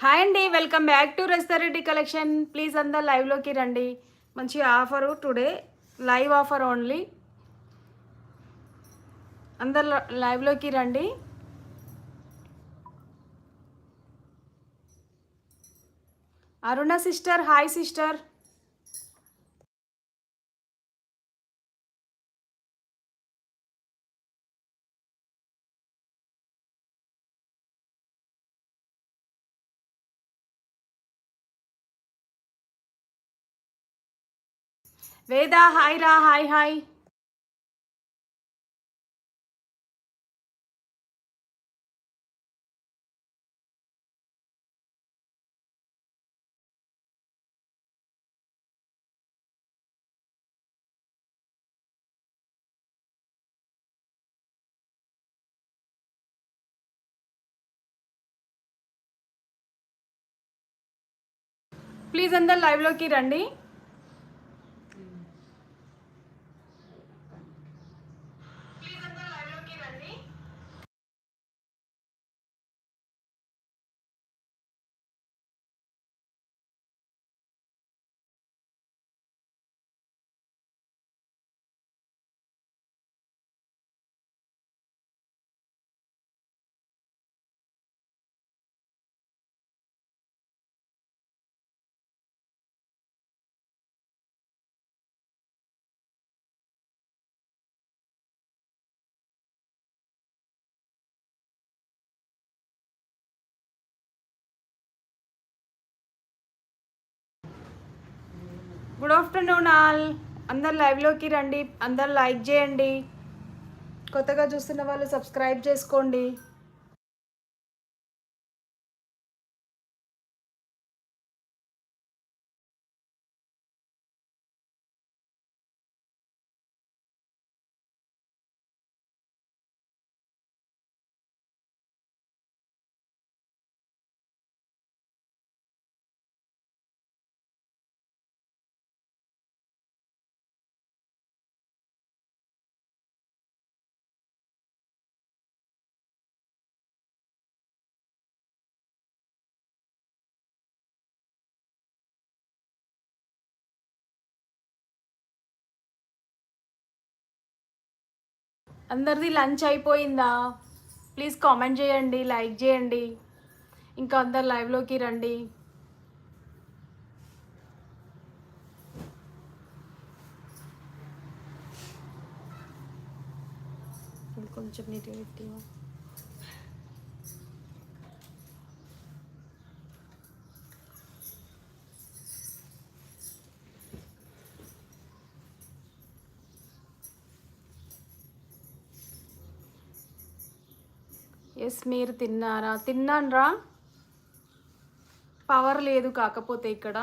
Hi అండి welcome back to రెస్టారెడ్డి collection. Please అందరు లైవ్లోకి రండి. మంచి offer today live offer only అందరు లైవ్లోకి రండి. Aruna sister hi sister Veda hi రా హాయ్ హాయ్. ప్లీజ్ అందరు లైవ్లోకి రండి. Good afternoon all. అందరు లైవ్లోకి రండి. అందరు లైక్ చేయండి. కొత్తగా చూస్తున్న వాళ్ళు సబ్స్క్రైబ్ చేసుకోండి. అందరిది లంచ్ అయిపోయిందా? ప్లీజ్ కామెంట్ చేయండి లైక్ చేయండి. ఇంకా అందరు లైవ్లోకి రండి. కొంచెం నీట్గా పెట్టివా ఎస్ మీరు తిన్నారా? తిన్నాన్రా. పవర్ లేదు కాకపోతే ఇక్కడ.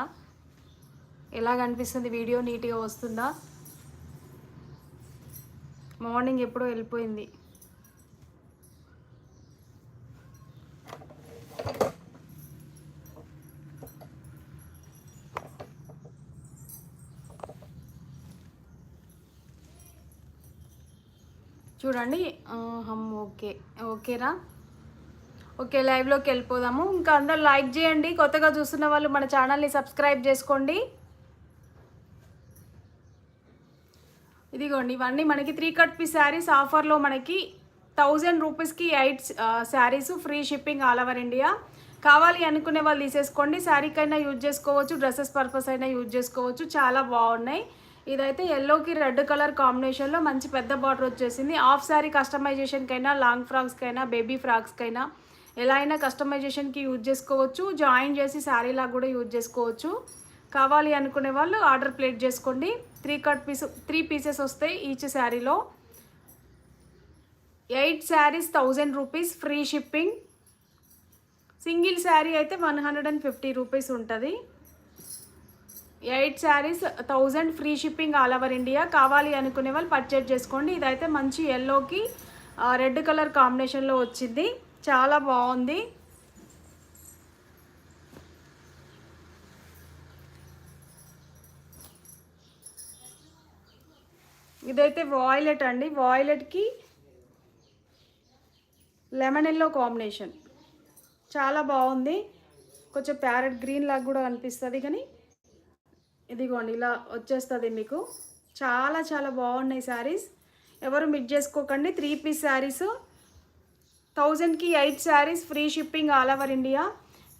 ఎలా కనిపిస్తుంది వీడియో నీట్గా వస్తుందా? మార్నింగ్ ఎప్పుడో వెళ్ళిపోయింది. చూడండి. హమ్ ఓకే. ఓకేరా? ఓకే లైవ్లోకి వెళ్ళిపోదాము. ఇంకా అందరు లైక్ చేయండి. కొత్తగా చూస్తున్న వాళ్ళు మన ఛానల్ని సబ్స్క్రైబ్ చేసుకోండి. ఇదిగోండి ఇవన్నీ మనకి త్రీ కట్ పీస్ శారీస్ ఆఫర్లో మనకి థౌజండ్ రూపీస్కి eight saris free shipping all over India కావాలి అనుకునే వాళ్ళు తీసేసుకోండి. శారీకైనా యూజ్ చేసుకోవచ్చు డ్రెస్సెస్ పర్పస్ అయినా యూజ్ చేసుకోవచ్చు. చాలా బాగున్నాయి. ఇదైతే ఎల్లోకి రెడ్ కలర్ కాంబినేషన్లో మంచి పెద్ద బార్డర్ వచ్చేసింది. హాఫ్ శారీ కస్టమైజేషన్కైనా లాంగ్ ఫ్రాక్స్కైనా బేబీ ఫ్రాక్స్కైనా ఎలా అయినా కస్టమైజేషన్కి యూజ్ చేసుకోవచ్చు జాయిన్ చేసి శారీలా కూడా యూజ్ చేసుకోవచ్చు. కావాలి అనుకునే వాళ్ళు ఆర్డర్ ప్లేట్ చేసుకోండి. Three cut piece three pieces వస్తాయి ఈచ్ శారీలో eight saris thousand rupees free shipping single sari అయితే one hundred and fifty rupees ఉంటుంది. Eight saris thousand free shipping all over India కావాలి అనుకునే వాళ్ళు పర్చేజ్ చేసుకోండి. ఇదైతే మంచి ఎల్లోకి రెడ్ కలర్ కాంబినేషన్లో వచ్చింది. చాలా బాగుంది. ఇదైతే వాయిలెట్ అండి. వాయిలెట్కి లెమన్ ఎల్లో కాంబినేషన్. చాలా బాగుంది. కొంచెం ప్యారెట్ గ్రీన్ లాగా కూడా అనిపిస్తుంది కానీ ఇదిగోండి ఇలా వచ్చేస్తుంది మీకు. చాలా చాలా బాగున్నాయి శారీస్. ఎవరు మిస్ చేసుకోకండి. త్రీ పీస్ శారీస్ థౌజండ్కి eight saris free shipping all over India.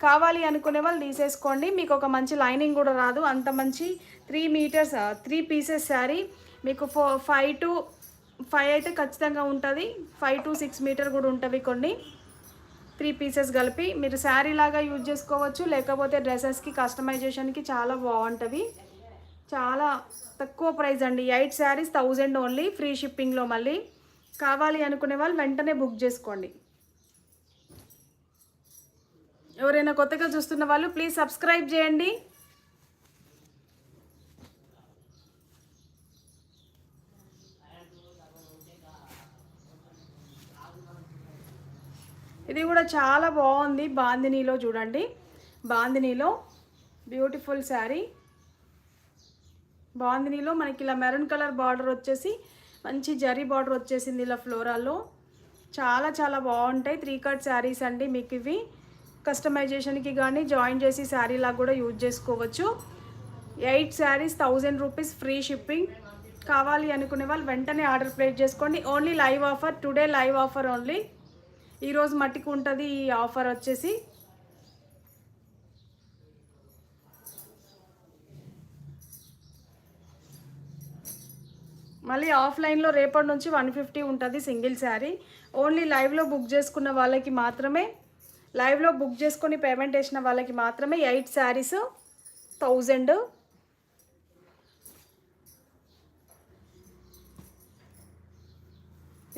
కావాలి అనుకునే వాళ్ళు తీసేసుకోండి. మీకు ఒక మంచి లైనింగ్ కూడా రాదు. అంత మంచి three metres three pieces sari. మీకు ఫో ఫైవ్ టు ఫైవ్ అయితే ఖచ్చితంగా ఉంటుంది. ఫైవ్ టు సిక్స్ మీటర్ కూడా ఉంటుంది కొన్ని. త్రీ పీసెస్ కలిపి మీరు శారీ లాగా యూజ్ చేసుకోవచ్చు. లేకపోతే డ్రెస్సెస్కి కస్టమైజేషన్కి చాలా బాగుంటుంది చాలా తక్కువ ప్రైస్ అండి. Eight saris thousand only. Free షిప్పింగ్లో మళ్ళీ. కావాలి అనుకునే వాళ్ళు వెంటనే బుక్ చేసుకోండి. ఎవరైనా కొత్తగా చూస్తున్న వాళ్ళు ప్లీజ్ సబ్స్క్రైబ్ చేయండి. ఇది కూడా చాలా బాగుంది బాందినీలో చూడండి. బాందినీలో బ్యూటిఫుల్ శారీ బాందినీలో మనకి ఇలా మెరూన్ కలర్ బార్డర్ వచ్చేసి మంచి జరీ బార్డర్ వచ్చేసింది ఇలా ఫ్లోరాల్లో చాలా చాలా బాగుంటాయి. త్రీ కట్ శారీస్ అండి మీకు ఇవి. కస్టమైజేషన్కి కానీ జాయిన్ చేసి శారీలా కూడా యూజ్ చేసుకోవచ్చు. Eight saris thousand rupees free shipping. కావాలి అనుకునే వాళ్ళు వెంటనే ఆర్డర్ ప్లేస్ చేసుకోండి. Only live offer today live offer only. ఈరోజు మట్టికి ఉంటుంది ఈ ఆఫర్ వచ్చేసి. మళ్ళీ ఆఫ్లైన్లో రేపటి నుంచి వన్ ఫిఫ్టీ ఉంటుంది సింగిల్ శారీ. ఓన్లీ లైవ్లో బుక్ చేసుకున్న వాళ్ళకి మాత్రమే లైవ్లో బుక్ చేసుకొని పేమెంట్ వేసిన వాళ్ళకి మాత్రమే ఎయిట్ శారీస్ థౌజండ్.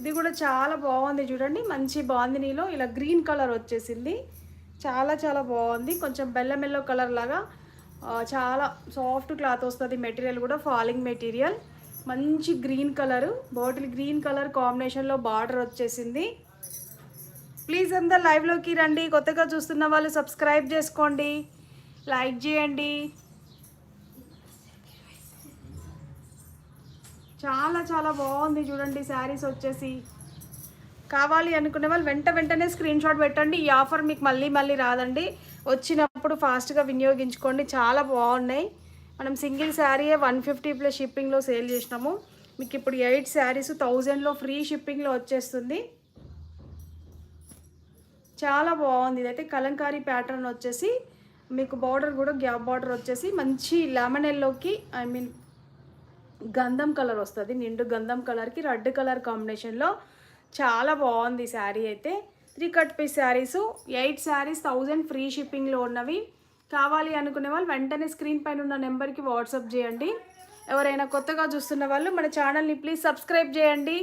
ఇది కూడా చాలా బాగుంది చూడండి మంచి బాందినీలో. ఇలా గ్రీన్ కలర్ వచ్చేసింది. చాలా చాలా బాగుంది. కొంచెం బెల్లం ఎల్లో కలర్ లాగా చాలా సాఫ్ట్ క్లాత్ వస్తుంది మెటీరియల్ కూడా ఫాలింగ్ మెటీరియల్. మంచి green colour bottle green colour కాంబినేషన్లో బార్డర్ వచ్చేసింది. ప్లీజ్ అందరు లైవ్లోకి రండి. కొత్తగా చూస్తున్న వాళ్ళు సబ్స్క్రైబ్ చేసుకోండి. లైక్ చేయండి. చాలా చాలా బాగుంది చూడండి శారీస్ వచ్చేసి. కావాలి అనుకునే వాళ్ళు వెంట వెంటనే స్క్రీన్ షాట్ పెట్టండి. ఈ ఆఫర్ మీకు మళ్ళీ మళ్ళీ రాదండి. వచ్చినప్పుడు ఫాస్ట్గా వినియోగించుకోండి. చాలా బాగున్నాయి. మనం సింగిల్ శారీయే వన్ ఫిఫ్టీ ప్లస్ షిప్పింగ్లో సేల్ చేసినాము. మీకు ఇప్పుడు ఎయిట్ శారీస్ థౌజండ్లో ఫ్రీ షిప్పింగ్లో వచ్చేస్తుంది. చాలా బాగుంది. ఇదైతే కలంకారీ ప్యాటర్న్ వచ్చేసి మీకు బార్డర్ కూడా గ్యాప్ బార్డర్ వచ్చేసి మంచి లెమన్ ఎల్లోకి ఐ మీన్ గంధం కలర్ వస్తుంది. నిండు గంధం కలర్కి రెడ్ కలర్ కాంబినేషన్లో చాలా బాగుంది శారీ అయితే. Three cut piece saris eight saris thousand free షిప్పింగ్లో ఉన్నవి. కావాలి అనుకునే వాళ్ళు వెంటనే స్క్రీన్ పైన ఉన్న నెంబర్కి వాట్సాప్ చేయండి. ఎవరైనా కొత్తగా చూస్తున్న వాళ్ళు మన ఛానల్ని ప్లీజ్ సబ్స్క్రైబ్ చేయండి.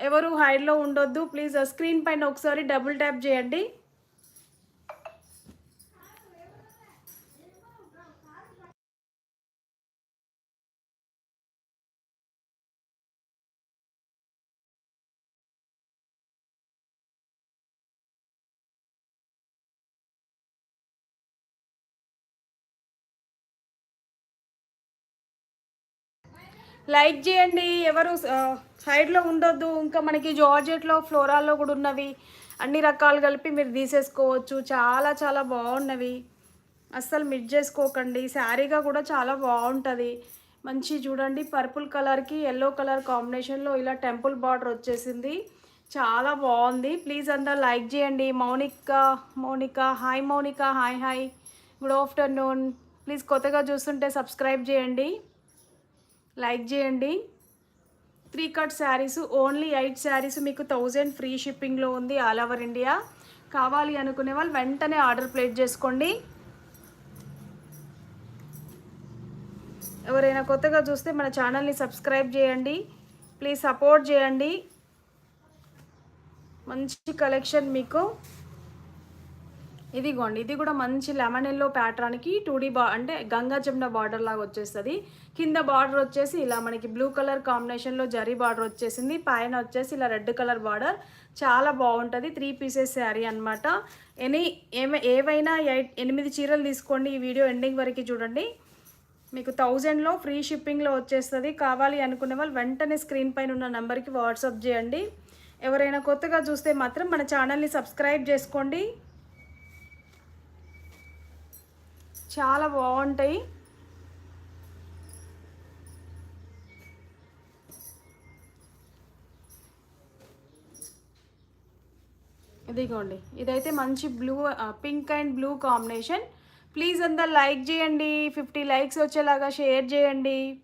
ఎవరు హైడ్లో ఉండొద్దు. ప్లీజ్ స్క్రీన్ పైన ఒకసారి డబుల్ ట్యాప్ చేయండి. లైక్ చేయండి. ఎవరు సైడ్లో ఉండొద్దు. ఇంకా మనకి జార్జెట్లో ఫ్లోరాల్లో కూడా ఉన్నవి. అన్ని రకాలు కలిపి మీరు తీసేసుకోవచ్చు. చాలా చాలా బాగున్నవి. అస్సలు మిస్ చేసుకోకండి. శారీగా కూడా చాలా బాగుంటుంది. మంచి చూడండి పర్పుల్ కలర్కి ఎల్లో కలర్ కాంబినేషన్లో ఇలా టెంపుల్ బార్డర్ వచ్చేసింది. చాలా బాగుంది. ప్లీజ్ అంతా లైక్ చేయండి. Monika Monika hi Monika hi hi. Good afternoon. Please కొత్తగా చూస్తుంటే సబ్స్క్రైబ్ చేయండి. లైక్ చేయండి. Three cut saris only eight saris మీకు థౌజండ్ ఫ్రీ షిప్పింగ్లో ఉంది ఆల్ ఓవర్ ఇండియా. కావాలి అనుకునే వాళ్ళు వెంటనే ఆర్డర్ ప్లేస్ చేసుకోండి. ఎవరైనా కొత్తగా చూస్తే మన ఛానల్ని సబ్స్క్రైబ్ చేయండి. ప్లీజ్ సపోర్ట్ చేయండి. మంచి కలెక్షన్ మీకు. ఇదిగోండి ఇది కూడా మంచి లెమన్ ఎల్లో ప్యాటర్న్కి టూ డీ బా అంటే గంగా జమున బార్డర్ లాగా వచ్చేస్తుంది. కింద బార్డర్ వచ్చేసి ఇలా మనకి బ్లూ కలర్ కాంబినేషన్లో జరీ బార్డర్ వచ్చేసింది. పైన వచ్చేసి ఇలా రెడ్ కలర్ బార్డర్ చాలా బాగుంటుంది. త్రీ పీసెస్ శారీ అనమాట ఎనీ ఏమ ఏవైనా ఎయిట్ ఎనిమిది చీరలు తీసుకోండి ఈ వీడియో ఎండింగ్ వరకు చూడండి. మీకు థౌజండ్లో ఫ్రీ షిప్పింగ్లో వచ్చేస్తుంది. కావాలి అనుకునే వాళ్ళు వెంటనే స్క్రీన్ పైన ఉన్న నెంబర్కి వాట్సాప్ చేయండి. ఎవరైనా కొత్తగా చూస్తే మాత్రం మన ఛానల్ని సబ్స్క్రైబ్ చేసుకోండి. చాలా బాగుంటాయి. ఇదిగోండి ఇదైతే మంచి blue pink and blue combination. Please అంతా లైక్ చేయండి. ఫిఫ్టీ లైక్స్ వచ్చేలాగా షేర్ చేయండి.